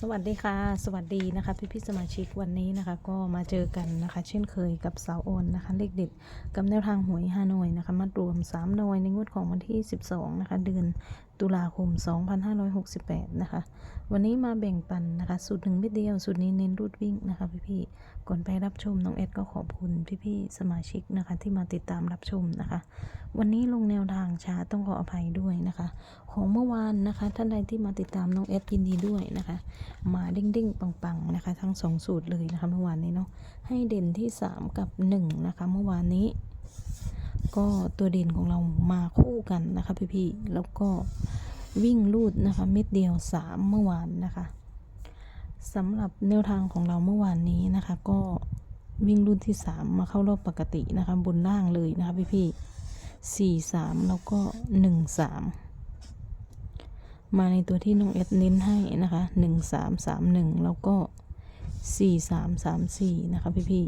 สวัสดีค่ะ สวัสดีนะคะพี่พี่ๆสมาชิกวันนี้นะคะก็มาเจอกันนะคะ เช่นเคยกับสาวโอนนะคะเลขเด็ดกับแนวทางหวยฮานอยนะคะมารวม3หน่วยในงวดของวันที่ 12นะคะเดือนตุลาคม 2568 นะคะ วันนี้มาแบ่งปันนะคะ สูตรหนึ่งเม็ดเดียว สูตรนี้เน้นรูดวิ่งนะคะพี่ๆ ก่อนไปรับชมน้องเอ็ดก็ขอบคุณพี่พี่ๆ สมาชิกนะคะ ที่มาติดตามรับชมนะคะ วันนี้ลงแนวทางช้าต้องขออภัยด้วยนะคะ ของเมื่อวานนะคะ ท่านใดที่มาติดตามน้องเอสยินดีด้วยนะคะ มาเด้งๆ ปังๆ นะคะ ทั้งสองสูตรเลยนะคะเมื่อวานนี้เนาะ ให้เด่นที่ 3 กับ 1 นะคะ เมื่อวานนี้ ก็ตัวเด่นของเรามาคู่กันนะคะ พี่ๆแล้วก็วิ่งลูดนะคะเม็ดเดียว 3 เมื่อวานนะคะสำหรับแนวทางของเราเมื่อวานนี้นะคะ ก็วิ่งรุ่นที่ 3 มาเข้ารอบปกตินะคะ บนล่างเลยนะคะพี่ๆสี่สามแล้วก็หนึ่งสามมาในตัวที่น้องเอสเน้นให้นะคะหนึ่งสามสามหนึ่งแล้วก็สี่สามสามสี่นะคะพี่พี่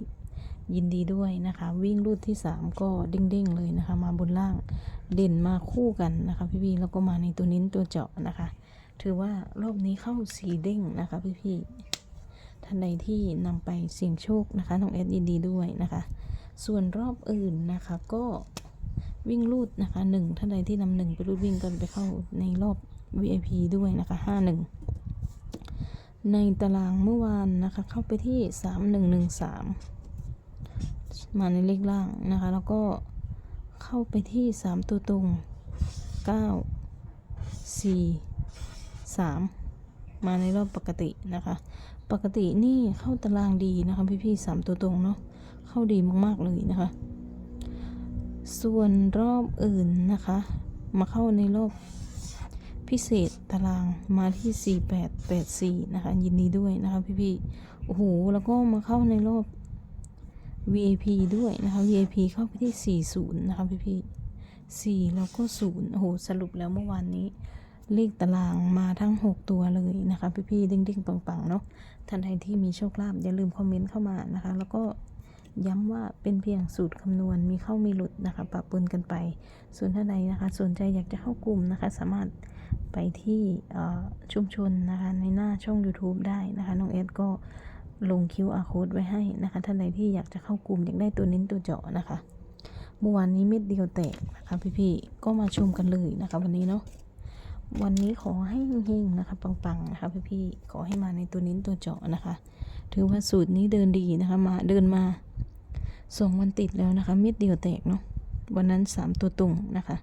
ยินดีด้วยนะคะ วิ่งรูดที่สามก็เด้งๆเลยนะคะ มาบนล่างเด่นมาคู่กันนะคะ พี่พี่แล้วก็มาในตัวนิ้นตัวเจาะนะคะ ถือว่ารอบนี้เข้าสีเด้งนะคะพี่พี่ท่านใดที่นำไปเสี่ยงโชคนะคะน้องเอสยินดีด้วยนะคะ ส่วนรอบอื่นนะคะก็วิ่งรูดนะคะหนึ่งท่านใดที่นำหนึ่งไปรูดวิ่งกันไปเข้าในรอบ VIP ด้วยนะคะห้าหนึ่งในตารางเมื่อวานนะคะเข้าไปที่สามหนึ่งหนึ่งสาม มาในเลขล่างนะคะ แล้วก็เข้าไปที่สามตัวตรงเก้าสี่สามมาในรอบปกตินะคะ ปกตินี่เข้าตารางดีนะคะพี่ๆสามตัวตรงเนาะเข้าดีมากๆเลยนะคะ ส่วนรอบอื่นนะคะ มาเข้าในรอบพิเศษตารางมาที่ 4884 นะคะ ยินดีด้วยนะคะพี่ๆโอ้โห แล้วก็มาเข้าในรอบ VIP ด้วยนะคะ VIP เข้าไปที่ 40 นะคะพี่ๆ4แล้วก็0โอ้โหสรุปแล้วเมื่อวานนี้ เลขตารางมาทั้ง 6 ตัวเลยนะคะพี่ๆเด้งๆปังๆเนาะท่านใดที่มีโชคลาภอย่าลืมคอมเมนต์เข้ามานะคะ แล้วก็ย้ำว่าเป็นเพียงสูตรคำนวณมีเข้ามีหลุดนะคะปะปนกันไป ส่วนท่านใดนะคะสนใจอยากจะเข้ากลุ่มนะคะ สามารถไปที่ชุมชนนะคะในหน้าช่อง YouTube ได้นะคะน้องเอสก็ ลง QR code ไว้ให้นะคะท่านใดที่อยากจะเข้ากลุ่มอยากได้ตัวเน้นตัวเจาะนะคะเมื่อวานนี้เม็ดเดียวแตกนะคะพี่ๆก็มาชมกันเลยนะคะ วันนี้เนาะวันนี้ขอให้เฮงๆนะคะ ปังๆนะคะพี่ๆขอให้มาในตัวเน้นตัวเจาะนะคะ ถือว่าสูตรนี้เดินดีนะคะมาเดินมาสองวันติดแล้วนะคะเม็ดเดียวแตกเนาะวันนั้นสามตัวตรงนะคะ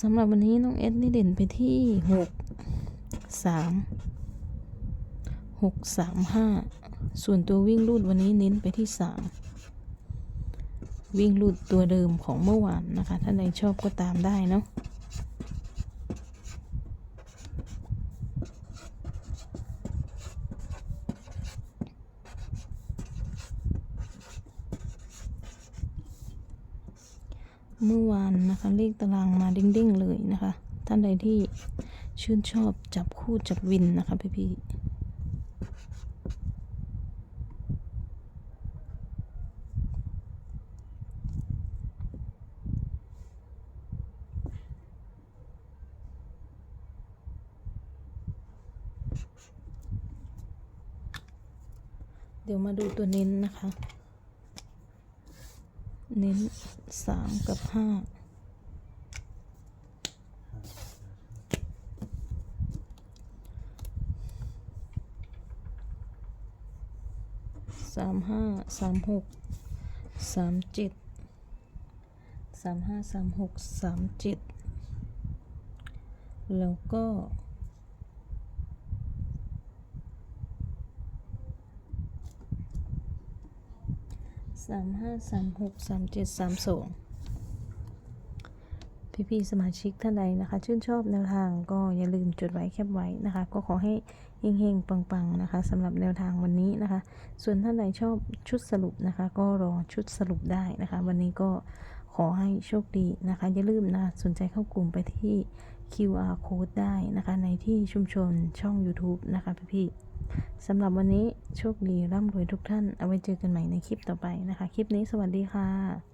สำหรับวันนี้น้องเอสนี่เด่นไปที่หกสาม หกสามห้าส่วนตัววิ่งรูดวันนี้เน้นไปที่สามวิ่งรูดตัวเดิมของเมื่อวานนะคะ ถ้าใดชอบก็ตามได้เนาะเมื่อวานนะคะเลขตารางมาเด้งๆเลยนะคะ ท่านใดที่ชื่นชอบจับคู่จับวินนะคะพี่ๆ เดี๋ยวมาดูตัวเน้นนะคะ เน้นสามกับห้าสามห้าสามหกสามเจ็ดสามห้าสามหกสามเจ็ดแล้วก็ สามห้าสามหกสามเจ็ดสามสองพี่ๆสมาชิกท่านใดนะคะ ชื่นชอบแนวทางก็อย่าลืมจดไว้แคปไว้นะคะ ก็ขอให้เฮงๆปังๆนะคะสำหรับแนวทางวันนี้นะคะ ส่วนท่านใดชอบชุดสรุปนะคะ ก็รอชุดสรุปได้นะคะ วันนี้ก็ขอให้โชคดีนะคะ อย่าลืมนะสนใจเข้ากลุ่มไปที่ QR code ได้นะคะในที่ชุมชนช่อง YouTube นะคะพี่ๆสำหรับวันนี้โชคดีร่ำรวยทุกท่าน เอาไว้เจอกันใหม่ในคลิปต่อไปนะคะ คลิปนี้สวัสดีค่ะ